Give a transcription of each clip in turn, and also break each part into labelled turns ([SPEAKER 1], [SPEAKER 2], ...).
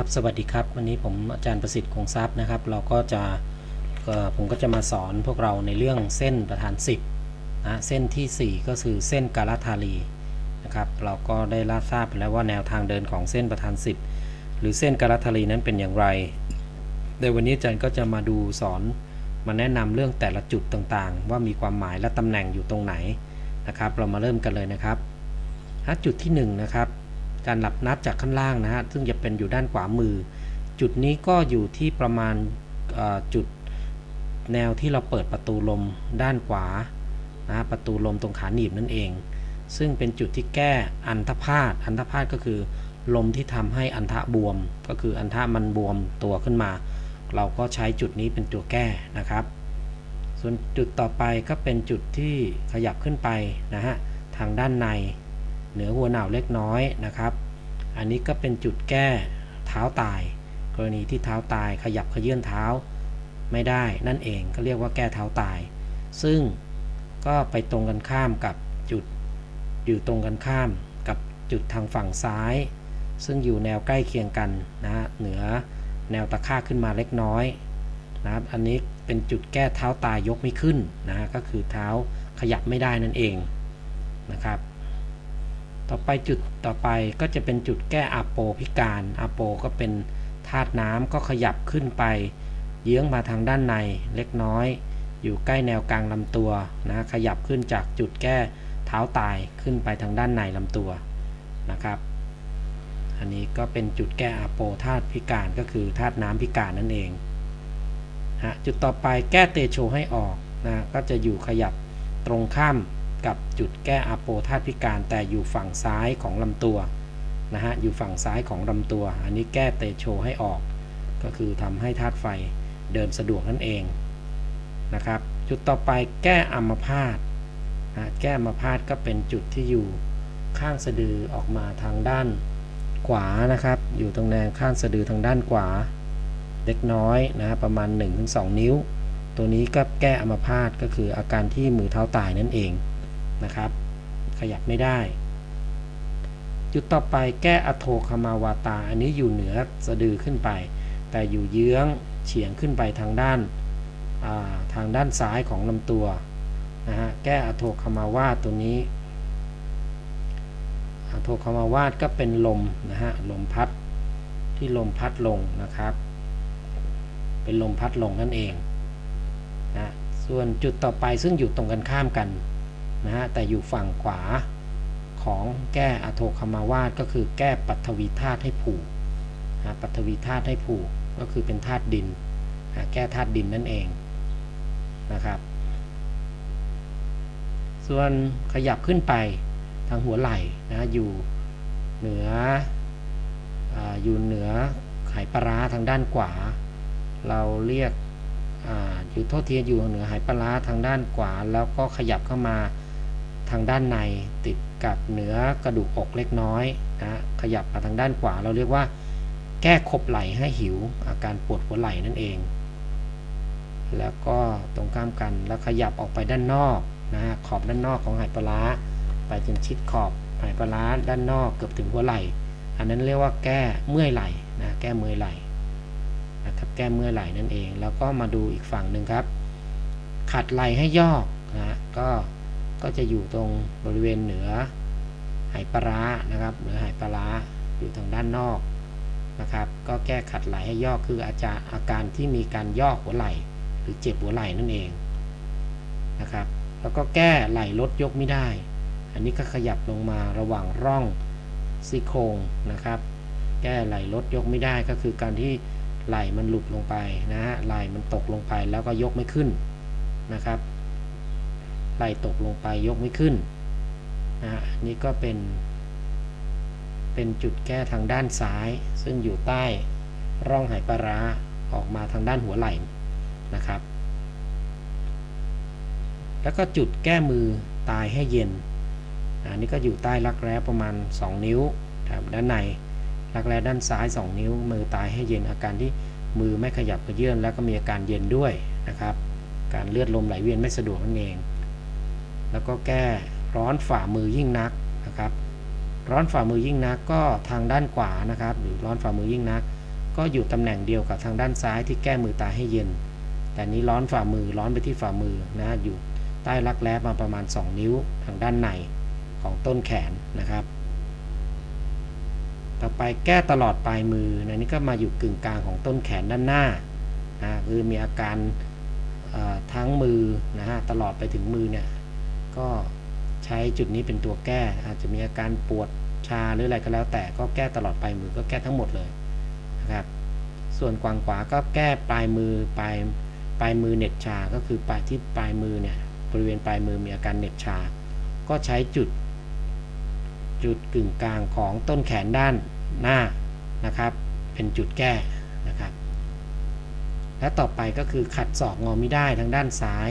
[SPEAKER 1] ครับสวัสดีครับ วันนี้ผมอาจารย์ประสิทธิ์คงทรัพย์นะครับ เราก็จะผมก็จะมาสอนพวกเราในเรื่องเส้นประธาน 10นะเส้นทีสี่ 4 ก็คือเส้นกาลาทารีนะครับเราก็ได้รับทราบไปแล้วว่าแนวทางเดินของเส้นประธาน 10 หรือเส้นกาลาทารีนั้นเป็นอย่างไรในวันนี้อาจารย์ก็จะมาดูสอนมาแนะนำเรื่องแต่ละจุดต่างๆ ว่ามีความหมายและตำแหน่งอยู่ตรงไหนนะครับ เรามาเริ่มกันเลยนะครับจุดที่หนึ่งนะครับ การหลับนับจากข้างล่างนะฮะซึ่งจะเป็นอยู่ด้านขวามือ จุดนี้ก็อยู่ที่ประมาณจุดแนวที่เราเปิดประตูลมด้านขวานะฮะประตูลมตรงขาหนีบนั่นเอง ซึ่งเป็นจุดที่แก้อันธพาตอันธพาตก็คือลมที่ทำให้อันทะบวม ก็คืออันทะมันบวมตัวขึ้นมา เราก็ใช้จุดนี้เป็นตัวแก้นะครับ ส่วนจุดต่อไปก็เป็นจุดที่ขยับขึ้นไปนะฮะทางด้านใน เหนือหัวหนาวเล็กน้อยนะครับ อันนี้ก็เป็นจุดแก้เท้าตาย กรณีที่เท้าตายขยับขยื่นเท้าไม่ได้นั่นเองก็เรียกว่าแก้เท้าตาย ซึ่งก็ไปตรงกันข้ามกับจุดอยู่ตรงกันข้ามกับจุดทางฝั่งซ้าย ซึ่งอยู่แนวใกล้เคียงกันนะเหนือแนวตะค่าขึ้นมาเล็กน้อยนะครับอันนี้เป็นจุดแก้เท้าตายยกไม่ขึ้นนะก็คือเท้าขยับไม่ได้นั่นเองนะครับ ต่อไปจุดต่อไปก็จะเป็นจุดแก้อาโปพิการอาโปก็เป็นธาตุน้ำก็ขยับขึ้นไป เยื้องมาทางด้านในเล็กน้อย อยู่ใกล้แนวกลางลำตัวนะขยับขึ้นจากจุดแก้เท้าตายขึ้นไปทางด้านในลำตัวนะครับ อันนี้ก็เป็นจุดแก้อาโปธาตุพิการก็คือธาตุน้ำพิการนั่นเองฮะจุดต่อไปแก้เตโชให้ออกนะก็จะอยู่ขยับตรงข้าม กับจุดแก้อาโปธาตุพิการแต่อยู่ฝั่งซ้ายของลำตัวนะฮะอยู่ฝั่งซ้ายของลำตัว อันนี้แก้เตโชให้ออก ก็คือทำให้ธาตุไฟเดินสะดวกนั่นเองนะครับ จุดต่อไปแก้อัมพาตนะแก้อัมพาตก็เป็นจุดที่อยู่ข้างสะดือออกมาทางด้านขวานะครับ อยู่ตรงแนวข้างสะดือทางด้านขวา เล็กน้อยนะฮะประมาณ 1-2 นิ้ว ตัวนี้ก็แก้อัมพาตก็คืออาการที่มือเท้าตายนั่นเอง นะครับ ขยับไม่ได้ จุดต่อไปแก้อโทคามาวาตา อันนี้อยู่เหนือสะดือขึ้นไป แต่อยู่เยื้องเฉียงขึ้นไปทางด้านทางด้านซ้ายของลำตัวนะฮะแก้อโทคามาวาตตัวนี้อโทคามาวาตก็เป็นลมนะฮะลมพัดที่ลมพัดลงนะครับ เป็นลมพัดลงนั่นเองนะส่วนจุดต่อไปซึ่งอยู่ตรงกันข้ามกัน นะฮะแต่อยู่ฝั่งขวาของแก้อโทคามาวาตก็คือแก้ปัทวีธาตุให้ผูกนะปัทวีธาตุให้ผูกก็คือเป็นธาตุดินนะแก้ธาตุดินนั่นเองนะครับ ส่วนขยับขึ้นไปทางหัวไหล่นะอยู่เหนือออยู่เหนือไขปลาทางด้านขวา เราเรียกอยู่โทษทีอยู่เหนือหายปลาทางด้านขวา แล้วก็ขยับเข้ามา ทางด้านในติดกับเหนือกระดูกอกเล็กน้อยนะขยับมาทางด้านขวาเราเรียกว่า แก้ขบไหล่ให้หิว อาการปวดหัวไหล่นั่นเอง แล้วก็ตรงข้ามกันแล้วขยับออกไปด้านนอกนะขอบด้านนอกของหายปลาไปจนชิดขอบหายปลาด้านนอกเกือบถึงหัวไหล่อันนั้นเรียกว่าแก้เมื่อยไหล่นะแก้เมื่อยไหล่นะครับแก้เมื่อยไหล่นั่นเอง แล้วก็มาดูอีกฝั่งหนึ่งครับ ขัดไหล่ให้ยอกนะก็ ก็จะอยู่ตรงบริเวณเหนือหายปลานะครับเหนือหายปลาอยู่ทางด้านนอกนะครับ ก็แก้ขัดไหลให้ย่อคืออาจารอาการที่มีการย่อหัวไหล่ หรือเจ็บหัวไหล่นั่นเองนะครับ แล้วก็แก้ไหล่ลดยกไม่ได้ อันนี้ก็ขยับลงมาระหว่างร่องซี่โครงนะครับ แก้ไหล่ลดยกไม่ได้ก็คือการที่ไหล่มันหลุดลงไปนะฮะไหล่มันตกลงไปแล้วก็ยกไม่ขึ้นนะครับ ไหลตกลงไปยกไม่ขึ้นนะนี่ก็เป็นเป็นจุดแก้ทางด้านซ้าย ซึ่งอยู่ใต้ร่องไหปลาร้าออกมาทางด้านหัวไหล่นะครับ แล้วก็จุดแก้มือตายให้เย็นอันนี้ก็อยู่ใต้รักแร้ประมาณ 2 นิ้วด้านในรักแร้ด้านซ้าย 2 นิ้ว มือตายให้เย็นอาการที่มือไม่ขยับกระเยื่อนแล้วก็มีอาการเย็นด้วยนะครับ การเลือดลมไหลเวียนไม่สะดวกนั่นเอง แล้วก็แก้ร้อนฝ่ามือยิ่งนักนะครับ ร้อนฝ่ามือยิ่งนักก็ทางด้านขวานะครับ หรือร้อนฝ่ามือยิ่งนัก ก็อยู่ตำแหน่งเดียวกับทางด้านซ้ายที่แก้มือตาให้เย็น แต่นี้ร้อนฝ่ามือร้อนไปที่ฝ่ามือนะอยู่ใต้รักแร้มาประมาณ 2 นิ้วทางด้านในของต้นแขนนะครับ ต่อไปแก้ตลอดปลายมือนะนี่ก็มาอยู่กึ่งกลางของต้นแขนด้านหน้านะคือมีอาการทั้งมือนะฮะตลอดไปถึงมือเนี่ย ก็ใช้จุดนี้เป็นตัวแก้ อาจจะมีอาการปวดชาหรืออะไรก็แล้ว แต่ก็แก้ตลอดปลายมือก็แก้ทั้งหมดเลยนะครับ ส่วนกวางขวาก็แก้ปลายมือปลายปลายมือเน็บชา ก็คือปลายที่ปลายมือเนี่ยบริเวณปลายมือมีอาการเน็บชา ก็ใช้จุด จุดกึ่งกลางของต้นแขนด้านหน้านะครับ เป็นจุดแก้นะครับ และต่อไปก็คือขัดศอกงอไม่ได้ทางด้านซ้าย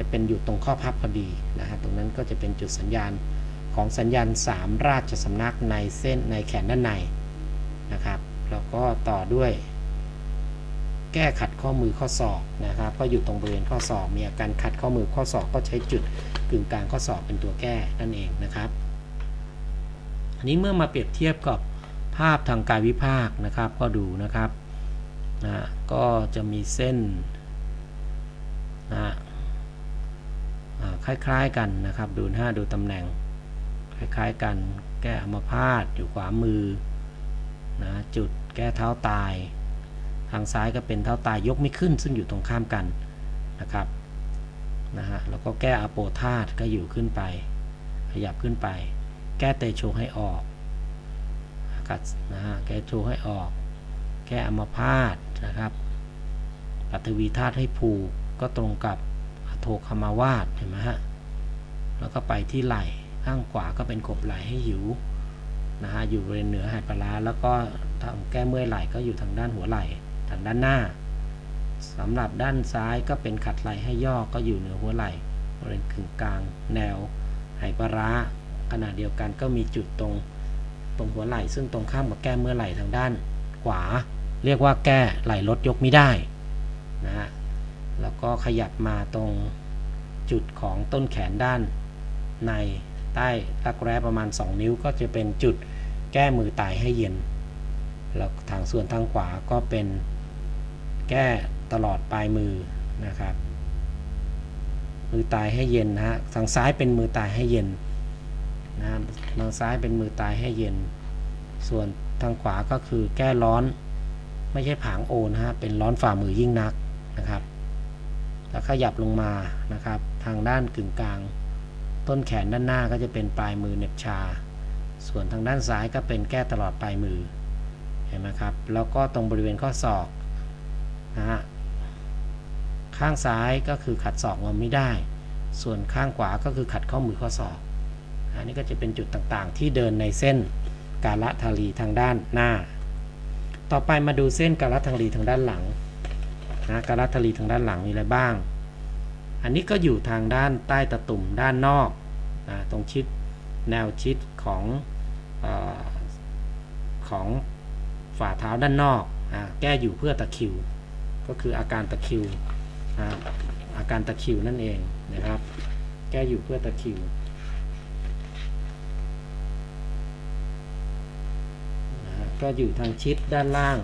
[SPEAKER 1] จะเป็นอยู่ตรงข้อพับพอดีนะฮะตรงนั้นก็จะเป็นจุดสัญญาณของสัญญาณ 3 ราชสำนักในเส้นในแขนด้านในนะครับแล้วก็ต่อด้วย แก้ขัดข้อมือข้อศอกนะครับก็อยู่ตรงบริเวณข้อศอกมีอาการขัดข้อมือข้อศอกก็ใช้จุดกึ่งกลางข้อศอกเป็นตัวแก้นั่นเองนะครับ อันนี้เมื่อมาเปรียบเทียบกับภาพทางกายวิภาคนะครับ ก็ดูนะครับนะก็จะมีเส้นนะ คล้าย ๆกันนะครับ ดูหน้าดูตำแหน่ง คล้ายๆกัน แก้อัมพาตอยู่ขวามือนะจุดแก้เท้าตาย ทางซ้ายก็เป็นเท้าตายยกไม่ขึ้น ซึ่งอยู่ตรงข้ามกันนะครับนะฮะแล้วก็แก้อโปธาตก็อยู่ขึ้นไป ขยับขึ้นไป แก้เตโชให้ออกกัดนะฮะแก้โชให้ออก แก้อัมพาตนะครับปัตวีธาตุให้ผูกก็ตรงกับ โทคมาวาดเห็นไหมฮะ แล้วก็ไปที่ไหล่ข้างขวาก็เป็นกบไหล่ให้หิวนะฮะอยู่บริเวณเหนือหาดปลาแล้วก็ทางแก้เมื่อยไหล่ก็อยู่ทางด้านหัวไหล่ทางด้านหน้าสำหรับด้านซ้ายก็เป็นขัดไหล่ให้ย่อก็อยู่เหนือหัวไหล่บริเวณกึ่งกลางแนวไหปลาขณะเดียวกันก็มีจุดตรงตรงหัวไหล่ซึ่งตรงข้ามกับแก้เมื่อไหล่ทางด้านขวา เรียกว่าแก้ไหล่ลดยกไม่ได้นะฮะ แล้วก็ขยับมาตรงจุดของต้นแขนด้านในใต้รักแร้ประมาณ 2 นิ้วก็จะเป็นจุดแก้มือตายให้เย็น แล้วทางส่วนทางขวาก็เป็นแก้ตลอดปลายมือนะครับ มือตายให้เย็นนะฮะทางซ้ายเป็นมือตายให้เย็นนะทางซ้ายเป็นมือตายให้เย็น ส่วนทางขวาก็คือแก้ร้อน ไม่ใช่ผางโอนะฮะเป็นร้อนฝ่ามือยิ่งนักนะครับ แล้วขยับลงมานะครับ ทางด้านกึ่งกลาง ต้นแขนด้านหน้าก็จะเป็นปลายมือเน็บชา ส่วนทางด้านซ้ายก็เป็นแก้ตลอดปลายมือเห็นไหมครับ แล้วก็ตรงบริเวณข้อศอกนะฮะข้างซ้ายก็คือขัดศอกงอไม่ได้ ส่วนข้างขวาก็คือขัดข้อมือข้อศอกอันนี้ก็จะเป็นจุดต่างๆ ที่เดินในเส้นกาละทารีทางด้านหน้า ต่อไปมาดูเส้นกาละทารีทางด้านหลัง นะกาลัทลีทางด้านหลังมีอะไรบ้าง อันนี้ก็อยู่ทางด้านใต้ตะตุ่มด้านนอกนะตรงชิดแนวชิดของอของฝ่าเท้าด้านนอกนะแก้อยู่เพื่อตะคิว ก็คืออาการตะคิวนะอาการตะคิวนั่นเองนะครับ แก้อยู่เพื่อตะคิวก็อยู่ทางชิดด้านล่าง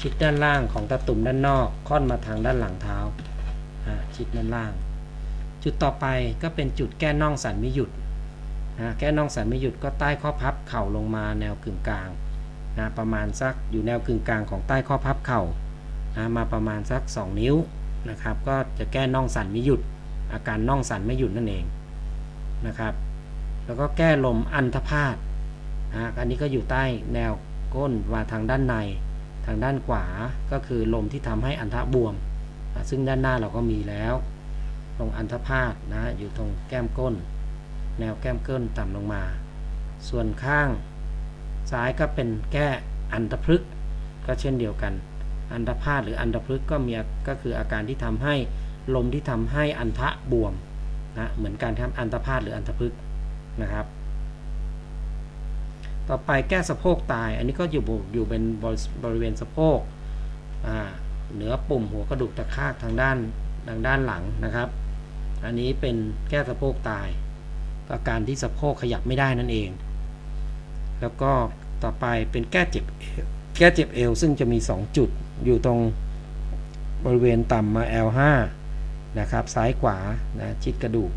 [SPEAKER 1] ชิดด้านล่างของตะตุ่มด้านนอกค่อนมาทางด้านหลังเท้าชิดด้านล่าง จุดต่อไปก็เป็นจุดแก้น่องสันไม่หยุดนะแก้น่องสันไม่หยุดก็ใต้ข้อพับเข่าลงมาแนวกึ่งกลางนะประมาณสักอยู่แนวกึ่งกลางของใต้ข้อพับเข่านะมาประมาณสัก 2 นิ้วนะครับ ก็จะแก้น่องสันไม่หยุด อาการน่องสันไม่หยุดนั่นเองนะครับ แล้วก็แก้ลมอันธพาตนะอันนี้ก็อยู่ใต้แนวก้นมาทางด้านใน ทางด้านขวาก็คือลมที่ทำให้อันทะบวม ซึ่งด้านหน้าเราก็มีแล้วตรงอันทพาตนะอยู่ตรงแก้มก้น แนวแก้มก้นต่ำลงมา ส่วนข้างซ้ายก็เป็นแก้อันทพฤกก็เช่นเดียวกัน อันทพาตหรืออันทพฤกก็มีก็คืออาการที่ทำให้ลมที่ทำให้อันทะบวมนะเหมือนการทำอันทพาตหรืออันทพฤกนะครับ ต่อไปแก้สะโพกตาย อันนี้ก็อยู่อยู่เป็นบริเวณสะโพกเหนือปุ่มหัวกระดูกตะคากทางด้านทางด้านหลังนะครับ อันนี้เป็นแก้สะโพกตายอาการที่สะโพกขยับไม่ได้นั่นเอง แล้วก็ต่อไปเป็นแก้เจ็บแก้เจ็บเอวซึ่งจะมี 2 จุดอยู่ตรงบริเวณต่ำมา L5 นะครับ ซ้ายขวานะชิดกระดูก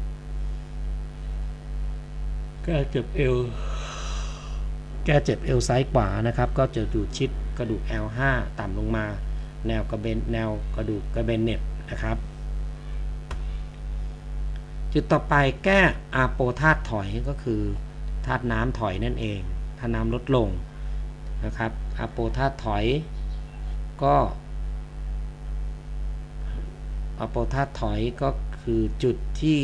[SPEAKER 1] แก้เจ็บเอว แก้เจ็บเอวซ้ายขวานะครับ ก็จะอยู่ชิดกระดูก L5 ต่ำลงมา แนวกระเบนแนวกระดูกกระเบนเน็ตนะครับ จุดต่อไปแก้อาโปธาตุถอยก็คือธาตุน้ำถอยนั่นเองถ้าน้ำลดลงนะครับอาโปธาตุถอยก็อาโปธาตุถอยก็คือจุดที่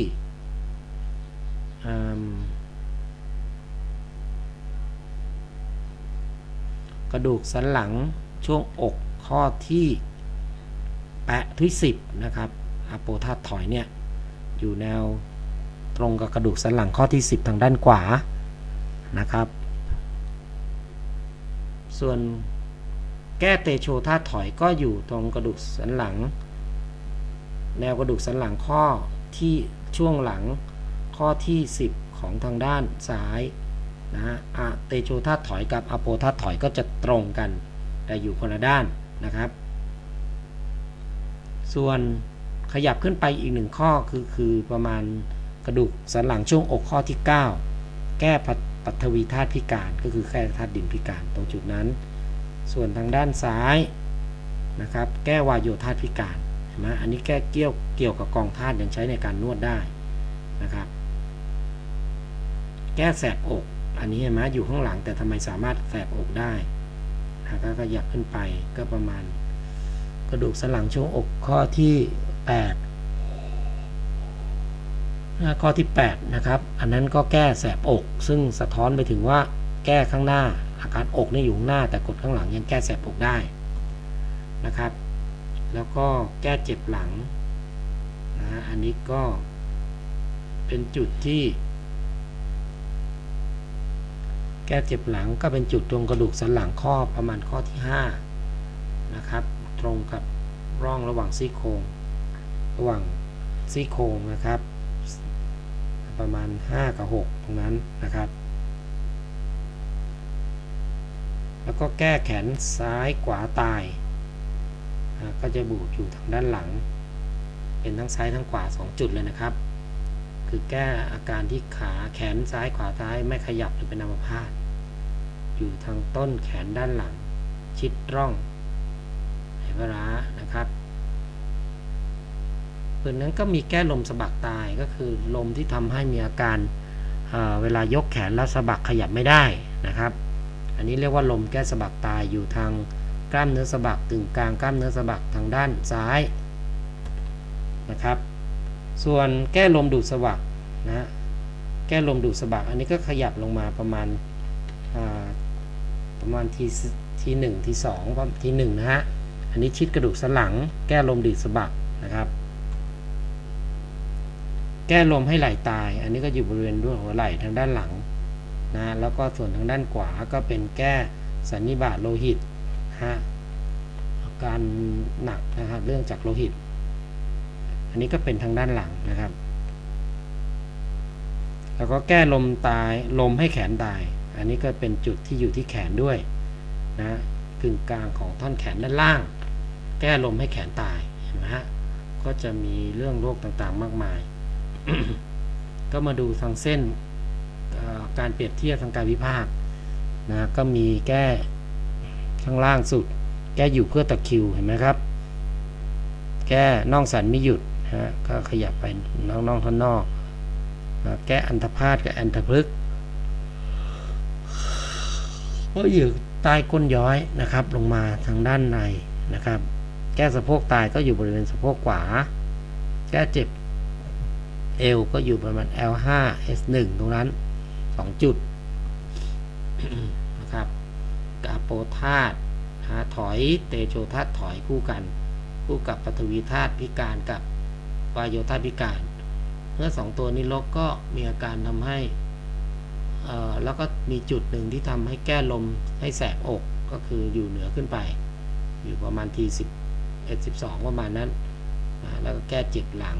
[SPEAKER 1] ระดูกสันหลังช่วงอกข้อที่แปะที่10นะครับอาโปธาถอยเนี่ยอยู่แนวตรงกับกระดูกสันหลังข้อที่ 10 ทางด้านขวานะครับ ส่วนแก้เตโชธาถอยก็อยู่ตรงกระดูกสันหลัง แนวกระดูกสันหลังข้อที่ช่วงหลังข้อที่ 10 ของทางด้านซ้าย นะฮะอะเตโชธาตุถอยกับอะโปธาตุถอยก็จะตรงกัน แต่อยู่คนละด้านนะครับ ส่วนขยับขึ้นไปอีกหนึ่งข้อคือคือประมาณกระดูกสันหลังช่วงอกข้อที่ 9 แก้ปัปัทวีธาตุพิการก็คือแก้ธาตุดินพิการตรงจุดนั้น ส่วนทางด้านซ้ายนะครับแก้วายโยธาตุพิการเห็นไหมอันนี้แก้เกี่ยวเกี่ยวกับกองธาตุยังใช้ในการนวดได้นะครับ แก้แสบอก อันนี้เห็นไหมอยู่ข้างหลังแต่ทำไมสามารถแสบอกได้ก็ขยับขึ้นไปก็ประมาณ กระดูกสันหลังช่วงอกข้อที่8นะข้อที่ 8 นะครับ อันนั้นก็แก้แสบอก ซึ่งสะท้อนไปถึงว่าแก้ข้างหน้า อาการอกนี่อยู่ข้างหน้า แต่กดข้างหลังยังแก้แสบอกได้นะครับ แล้วก็แก้เจ็บหลังนะอันนี้ก็เป็นจุดที่ แก้เจ็บหลังก็เป็นจุดตรงกระดูกสันหลังข้อประมาณข้อที่5นะครับ ตรงกับร่องระหว่างซี่โครงระหว่างซี่โครงนะครับ ประมาณ 5 กับ 6 ตรงนั้นนะครับ แล้วก็แก้แขนซ้ายขวาตายก็จะบูดอยู่ทางด้านหลัง เป็นทั้งซ้ายทั้งขวา 2 จุดเลยนะครับ คือแก้อาการที่ขาแขนซ้ายขวาท้ายไม่ขยับหรือเป็นอัมพาตอยู่ทางต้นแขนด้านหลัง ชิดร่องไหร้านะครับปืนนั้นก็มีแก้ลมสะบักตายก็คือลมที่ทำให้มีอาการเเวลายกแขนแล้วสะบักขยับไม่ได้นะครับ อันนี้เรียกว่าลมแก้สะบักตายอยู่ทางกล้ามเนื้อสะบักตึงกลางกล้ามเนื้อสะบักทางด้านซ้ายนะครับ ส่วนแก้ลมดูดสะบักนะแก้ลมดูดสะบักอันนี้ก็ขยับลงมาประมาณประมาณทีทีหนึ่งทีสองทีหนึ่งนะฮะอันนี้ชิดกระดูกสันหลัง แก้ลมดีดสะบักนะครับ แก้ลมให้ไหลตาย อันนี้ก็อยู่บริเวณด้วยหัวไหล่ทางด้านหลังนะแล้วก็ส่วนทางด้านขวาก็เป็นแก้สันนิบาตโลหิตฮะอาการหนักนะครับเรื่องจากโลหิต อันนี้ก็เป็นทางด้านหลังนะครับ แล้วก็แก้ลมตายลมให้แขนตาย อันนี้ก็เป็นจุดที่อยู่ที่แขนด้วยนะกึ่งกลางของท่อนแขนด้านล่าง แก้ลมให้แขนตายเห็นไหมฮะก็จะมีเรื่องโรคต่างๆมากมาย ก็มาดูทางเส้นการเปรียบเทียบทางการวิพากษ์นะก็มีแก้ข้างล่างสุด แก้อยู่เพื่อตะคิวเห็นไหมครับ แก้น่องสันไม่หยุด ฮะก็ขยับไปน่องน่องท่อนนอกนะแก้อันธพาตกับอันธพฤกษ์ก็อยู่ใต้ก้นย้อยนะครับ ลงมาทางด้านในนะครับ แก้สะโพกตายก็อยู่บริเวณสะโพกขวา แก้เจ็บเอวก็อยู่ประมาณ L5 S1 ตรงนั้น 2 จุดนะครับกาโปธาตุถอย เตโชธาตุถอยคู่กัน คู่กับปฐวีธาตุพิการกับ วายโยธาพิการ เมื่อสองตัวนี้ลบก็มีอาการทำให้แล้วก็มีจุดหนึ่งที่ทำให้แก้ลมให้แสบอกก็คืออยู่เหนือขึ้นไป อยู่ประมาณทีสิบเอ็ดสิบสองประมาณนั้น แล้วก็แก้เจ็บหลัง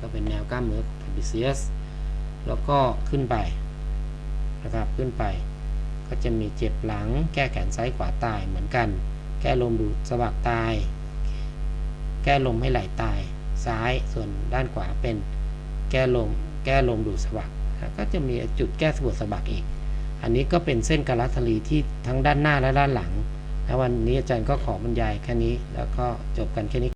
[SPEAKER 1] ก็เป็นแนวกล้ามเนื้อทบิเซียสแล้วก็ขึ้นไปนะครับขึ้นไป ก็จะมีเจ็บหลัง แก้แขนซ้ายขวาตายเหมือนกัน แก้ลมดูดสะบักตาย แก้ลมให้ไหลตาย ซ้ายส่วนด้านขวาเป็นแก้ลมแก้ลมดูดสะบักก็จะมีจุดแก้ปวดสะบักอีก อันนี้ก็เป็นเส้นกาลาทารีที่ทั้งด้านหน้าและด้านหลัง แล้ววันนี้อาจารย์ก็ขอบรรยายแค่นี้แล้วก็จบกันแค่นี้